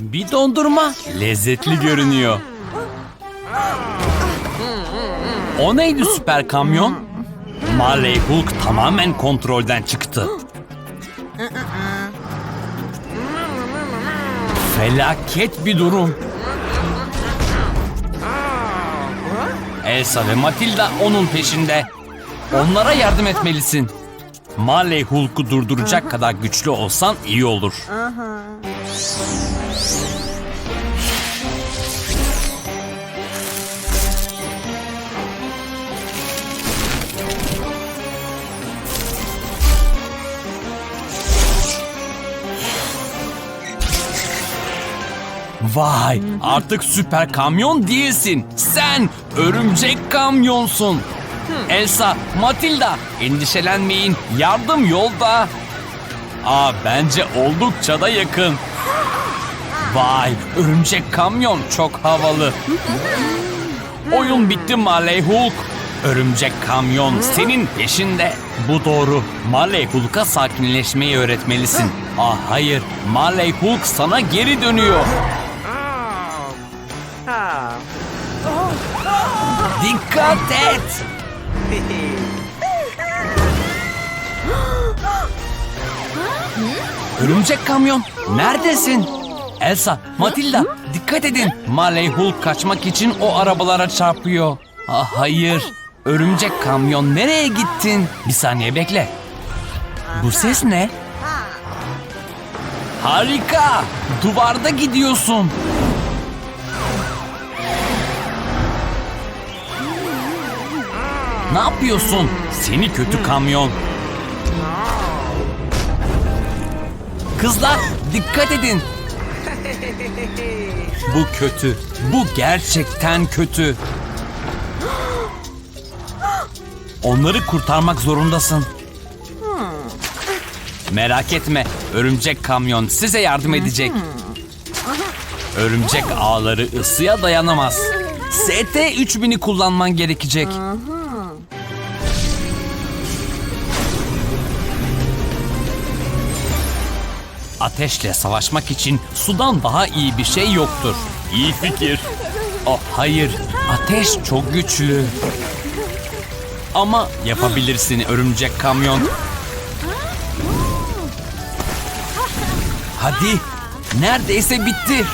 Bir dondurma. Lezzetli görünüyor. O neydi süper kamyon? Marley Hulk tamamen kontrolden çıktı. Felaket bir durum. Elsa ve Matilda onun peşinde. Onlara yardım etmelisin. Marley Hulk'u durduracak kadar güçlü olsan iyi olur. Vay artık süper kamyon değilsin. Sen örümcek kamyonsun. Elsa, Matilda endişelenmeyin yardım yolda. Aa bence oldukça da yakın. Vay örümcek kamyon çok havalı. Oyun bitti Marley Hulk. Örümcek kamyon senin peşinde. Bu doğru. Marley Hulk'a sakinleşmeyi öğretmelisin. Ah hayır. Marley Hulk sana geri dönüyor. Dikkat et. Örümcek kamyon neredesin? Elsa, Matilda dikkat edin. Marley Hulk kaçmak için o arabalara çarpıyor. Ah hayır. Örümcek kamyon nereye gittin? Bir saniye bekle. Bu ses ne? Harika. Duvarda gidiyorsun. Ne yapıyorsun? Seni kötü kamyon. Kızlar dikkat edin. Bu kötü. Bu gerçekten kötü. Onları kurtarmak zorundasın. Merak etme. Örümcek kamyon size yardım edecek. Örümcek ağları ısıya dayanamaz. ST 3000'i kullanman gerekecek. Ateşle savaşmak için sudan daha iyi bir şey yoktur. İyi fikir. Oh hayır, ateş çok güçlü. Ama yapabilirsin örümcek kamyon. Hadi, neredeyse bitti.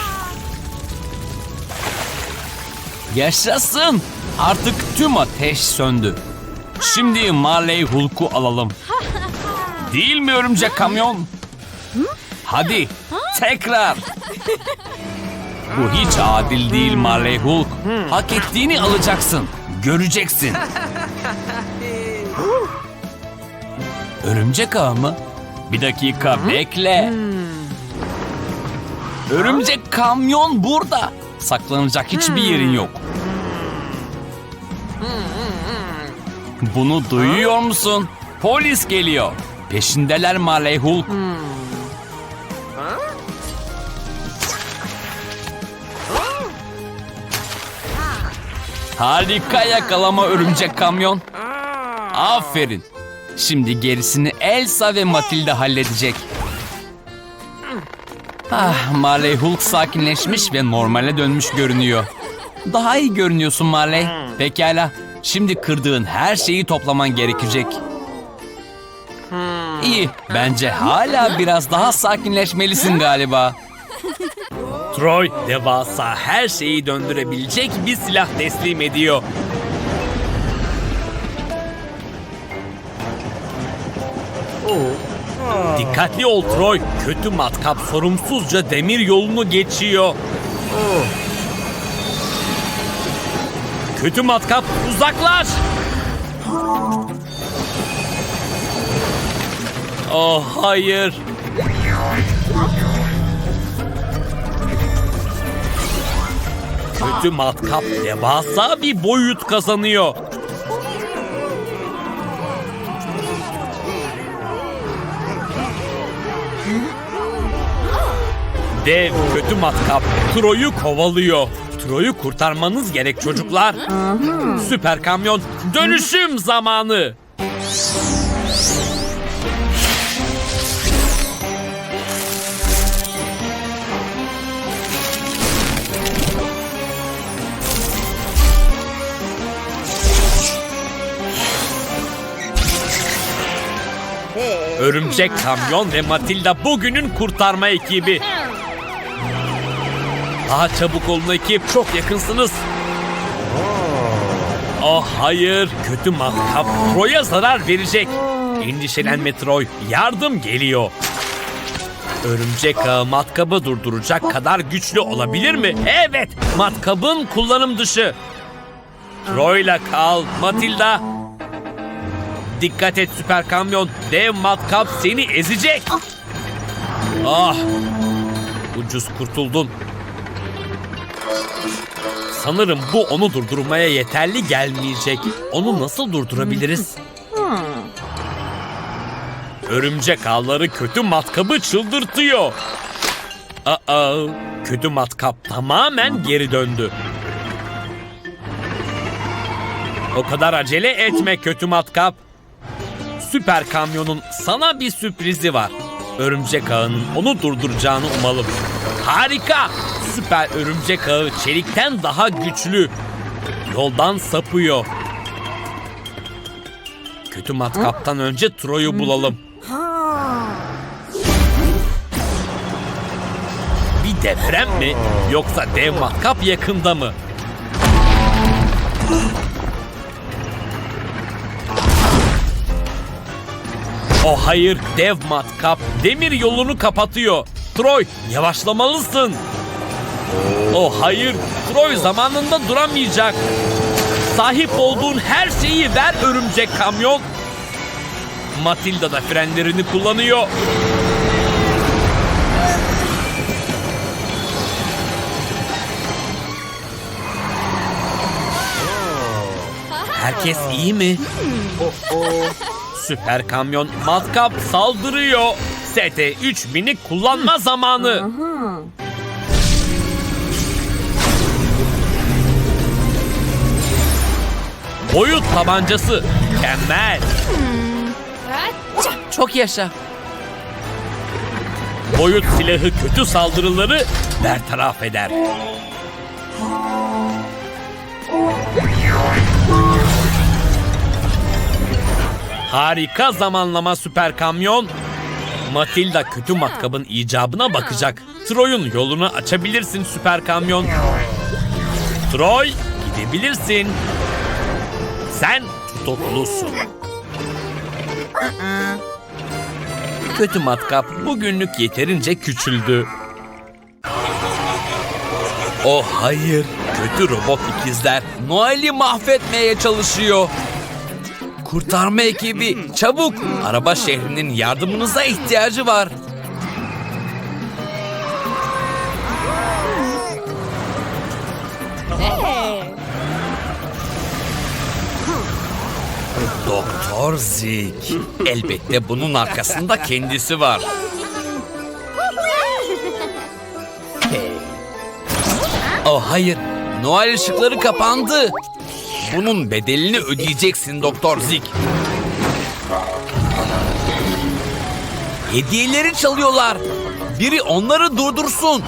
Yaşasın. Artık tüm ateş söndü. Şimdi Marley Hulk'u alalım. Değil mi örümcek kamyon? Hadi tekrar. Bu hiç adil değil Marley Hulk. Hak ettiğini alacaksın. Göreceksin. Örümcek ağı mı? Bir dakika bekle. Örümcek kamyon burada. Saklanacak hiçbir yerin yok. Bunu duyuyor musun? Polis geliyor. Peşindeler Marley Hulk. Harika yakalama örümcek kamyon. Aferin. Şimdi gerisini Elsa ve Matilda halledecek. Ah, Marley Hulk sakinleşmiş ve normale dönmüş görünüyor. Daha iyi görünüyorsun Marley. Pekala. Şimdi kırdığın her şeyi toplaman gerekecek. İyi. Bence hala biraz daha sakinleşmelisin galiba. Troy devasa her şeyi döndürebilecek bir silah teslim ediyor. Dikkatli ol Troy. Kötü matkap sorumsuzca demir yolunu geçiyor. Kötü matkap uzaklaş. Oh hayır. Kötü matkap devasa bir boyut kazanıyor. Dev kötü matkap Troy'u kovalıyor. Troy'u kurtarmanız gerek çocuklar. Süper kamyon dönüşüm zamanı. Örümcek Kamyon ve Matilda bugünün kurtarma ekibi. Daha çabuk olun ekip, çok yakınsınız. Oh hayır, kötü matkap Troy'a zarar verecek. Endişelenme Troy, yardım geliyor. Örümcek ağı matkabı durduracak kadar güçlü olabilir mi? Evet, matkabın kullanım dışı. Troy'la kal, Matilda. Dikkat et süper kamyon, dev matkap seni ezecek. Ah, ucuz kurtuldun. Sanırım bu onu durdurmaya yeterli gelmeyecek. Onu nasıl durdurabiliriz? Örümcek ağları kötü matkabı çıldırtıyor. Aa, kötü matkap tamamen geri döndü. O kadar acele etme kötü matkap. Süper kamyonun sana bir sürprizi var. Örümcek ağının onu durduracağını umalım. Harika! Süper örümcek ağı çelikten daha güçlü. Yoldan sapıyor. Kötü matkaptan önce Troy'u bulalım. Bir deprem mi? Yoksa dev matkap yakında mı? O hayır dev matkap demir yolunu kapatıyor. Troy yavaşlamalısın. O hayır Troy zamanında duramayacak. Sahip olduğun her şeyi ver örümcek kamyon. Matilda da frenlerini kullanıyor. Herkes iyi mi? Süper kamyon matkap saldırıyor. ST-3000'i kullanma zamanı. Boyut tabancası. Mükemmel. Çok yaşa. Boyut silahı kötü saldırıları bertaraf eder. Harika zamanlama süper kamyon. Matilda kötü matkabın icabına bakacak. Troy'un yolunu açabilirsin süper kamyon. Troy gidebilirsin. Sen tutuklusun. Kötü matkap bugünlük yeterince küçüldü. Oh hayır. Kötü robot ikizler Noel'i mahvetmeye çalışıyor. Kurtarma ekibi çabuk. Araba şehrinin yardımınıza ihtiyacı var. Doktor Zik. Elbette bunun arkasında kendisi var. Oh hayır. Noel ışıkları kapandı. Bunun bedelini ödeyeceksin Doktor Zik. Hediyeleri çalıyorlar. Biri onları durdursun.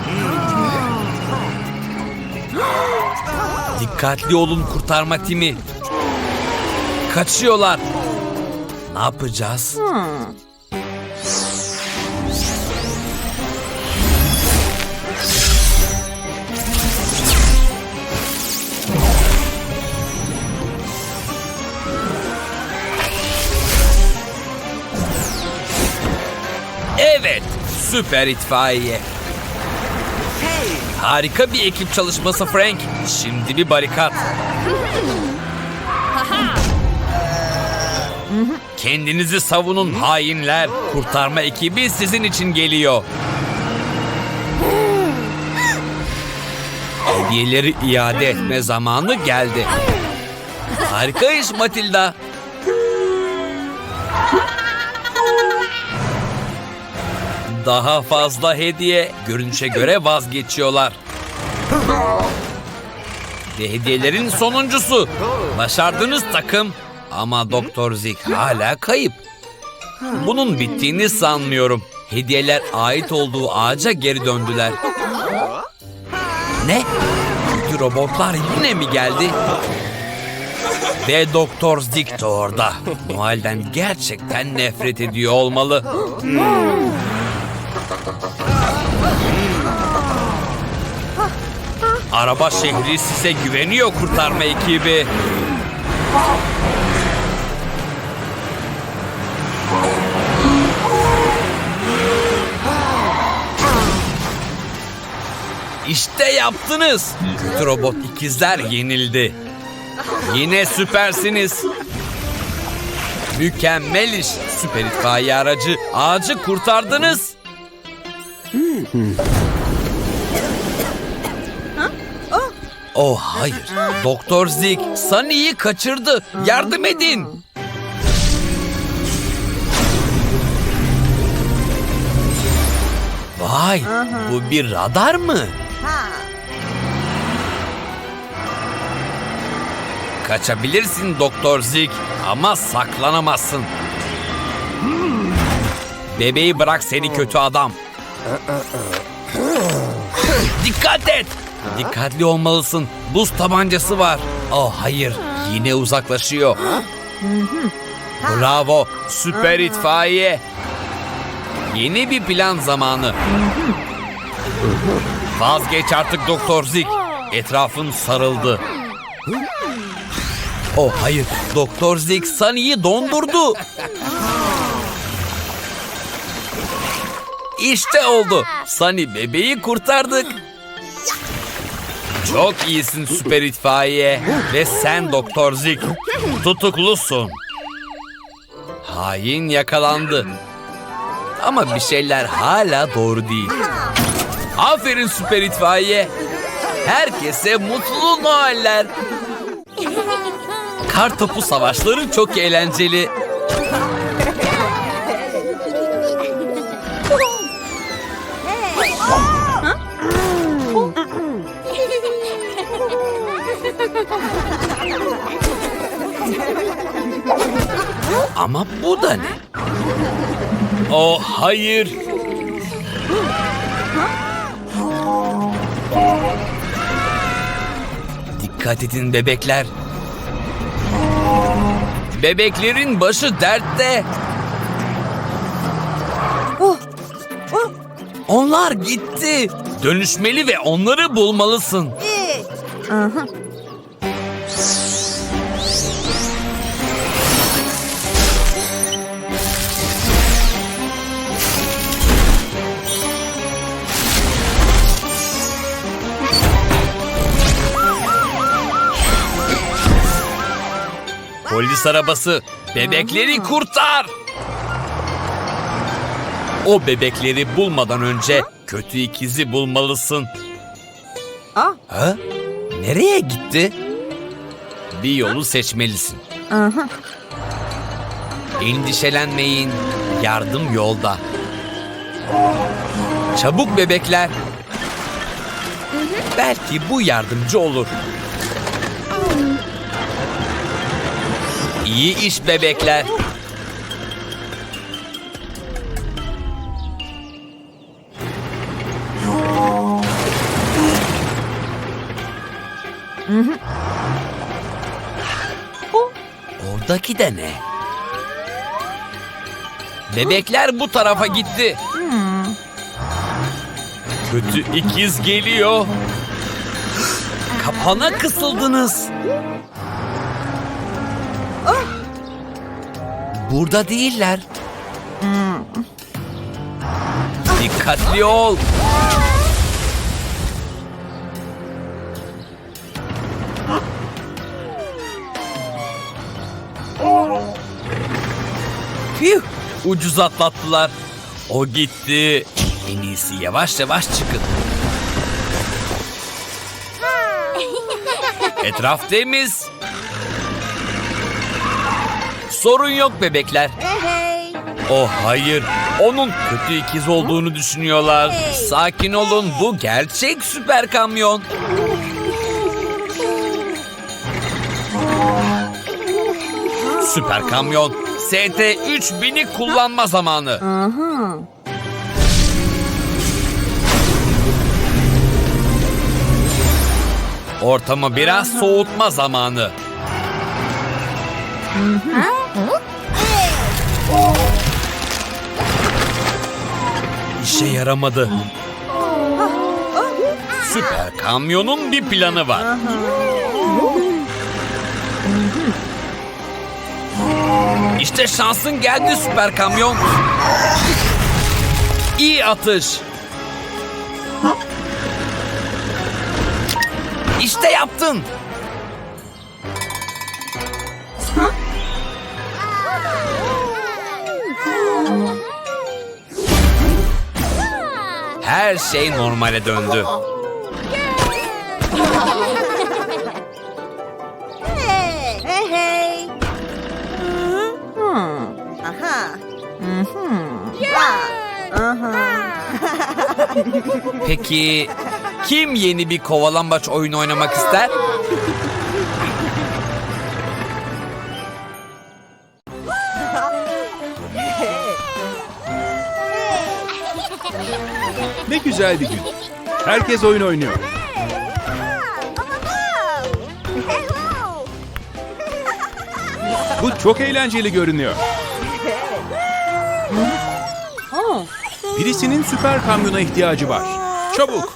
Dikkatli olun kurtarma timi. Kaçıyorlar. Ne yapacağız? Evet, süper itfaiye. Harika bir ekip çalışması Frank. Şimdi bir barikat. Kendinizi savunun hainler. Kurtarma ekibi sizin için geliyor. Hediyeleri iade etme zamanı geldi. Harika iş Matilda. Daha fazla hediye görünüşe göre vazgeçiyorlar. Ve hediyelerin sonuncusu. Başardınız takım. Ama Doktor Zik hala kayıp. Bunun bittiğini sanmıyorum. Hediyeler ait olduğu ağaca geri döndüler. Ne? Kötü robotlar yine mi geldi? Ve Doktor Zik de orada. Noel'den gerçekten nefret ediyor olmalı. Araba şehri size güveniyor kurtarma ekibi. İşte yaptınız. Kötü robot ikizler yenildi. Yine süpersiniz. Mükemmel iş. Süper itfaiye aracı ağacı kurtardınız. Oh hayır. Doktor Zik Sunny'yi kaçırdı. Yardım edin. Vay bu bir radar mı? Kaçabilirsin Doktor Zik ama saklanamazsın. Bebeği bırak seni kötü adam. Dikkat et. Dikkatli olmalısın. Buz tabancası var. Oh hayır. Yine uzaklaşıyor. Bravo. Süper itfaiye. Yeni bir plan zamanı. Vazgeç artık Doktor Zik. Etrafın sarıldı. Oh hayır. Doktor Zik Sunny'yi dondurdu. İşte oldu. Sunny bebeği kurtardık. Çok iyisin süper itfaiye. Ve sen Doktor Zik. Tutuklusun. Hain yakalandı. Ama bir şeyler hala doğru değil. Aferin süper itfaiye. Herkese mutlu Noeller. Kar topu savaşları çok eğlenceli. Ama bu da ne? Oh hayır. Dikkat edin bebekler. Bebeklerin başı dertte. Onlar gitti. Dönüşmeli ve onları bulmalısın. Polis arabası bebekleri kurtar. O bebekleri bulmadan önce kötü ikizi bulmalısın. Ah. Ha? Nereye gitti? Bir yolu seçmelisin. Endişelenmeyin. Yardım yolda. Çabuk bebekler. Belki bu yardımcı olur. İyi iş bebekler. Oradaki de ne? Bebekler bu tarafa gitti. Kötü ikiz geliyor. Kapana kısıldınız. Burada değiller. Dikkatli ol. Püh, ucuz atlattılar. O gitti. En iyisi yavaş yavaş çıkın. Etraf temiz. Sorun yok bebekler. Oh hayır. Onun kötü ikiz olduğunu düşünüyorlar. Sakin olun. Bu gerçek süper kamyon. Süper kamyon. ST 3000'i kullanma zamanı. Ortamı biraz soğutma zamanı. İşe yaramadı. Süper kamyonun bir planı var. İşte şansın geldi süper kamyon. İyi atış. İşte yaptın. Her şey normale döndü. Hey hey. Hmm. Aha. Yeah. Aha. Peki kim yeni bir kovalambaç oyunu oynamak ister? Güzel bir gün. Herkes oyun oynuyor. Bu çok eğlenceli görünüyor. Birisinin süper kamyona ihtiyacı var. Çabuk.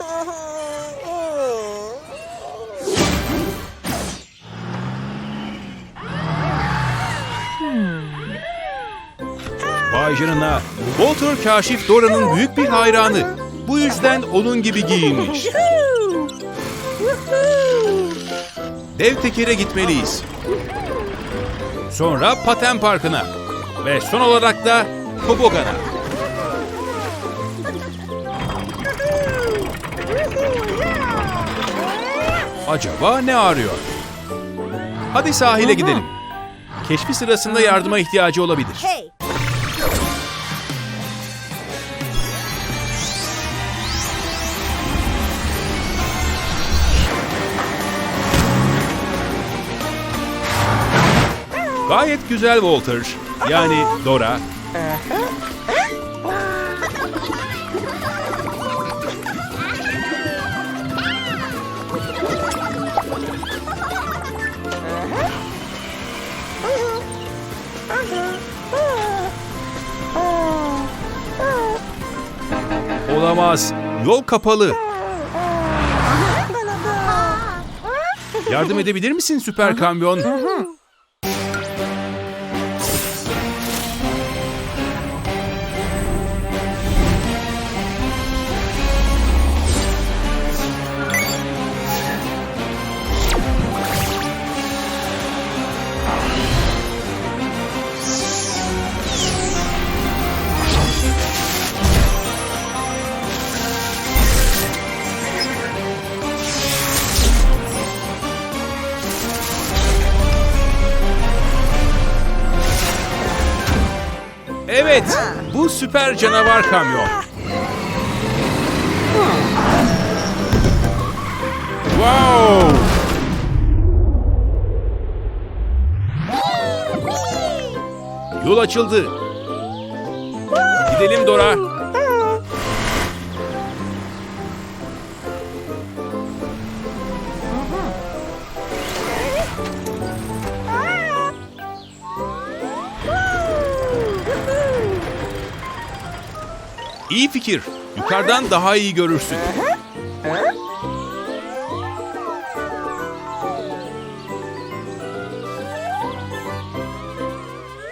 Vay canına. Walter Kaşif Dora'nın büyük bir hayranı. Bu yüzden onun gibi giyinmiş. Dev tekere gitmeliyiz. Sonra paten parkına. Ve son olarak da tobogana. Acaba ne arıyor? Hadi sahile gidelim. Keşfi sırasında yardıma ihtiyacı olabilir. Gayet güzel Walter. Yani Dora. Olamaz. Yol kapalı. Yardım edebilir misin süper kamyon? Süper canavar kamyon. Wow! Yol açıldı. Gidelim Dora. İyi fikir. Yukarıdan daha iyi görürsün.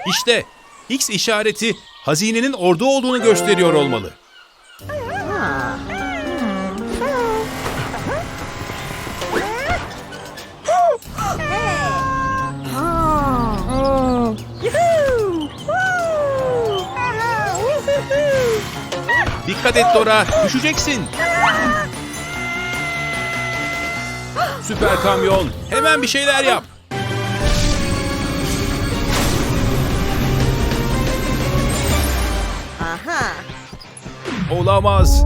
İşte X işareti hazinenin orada olduğunu gösteriyor olmalı. Dikkat et Dora, düşeceksin. Süper kamyon, hemen bir şeyler yap. Aha. Olamaz.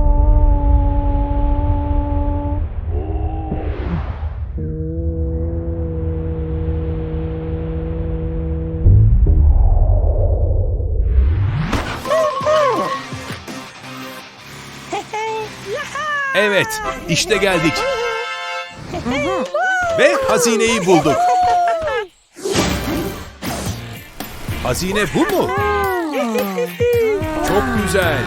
Evet, işte geldik. Ve hazineyi bulduk. Hazine bu mu? Çok güzel.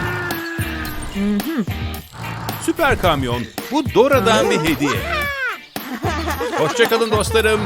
Süper kamyon. Bu Dora'dan bir hediye. Hoşçakalın dostlarım.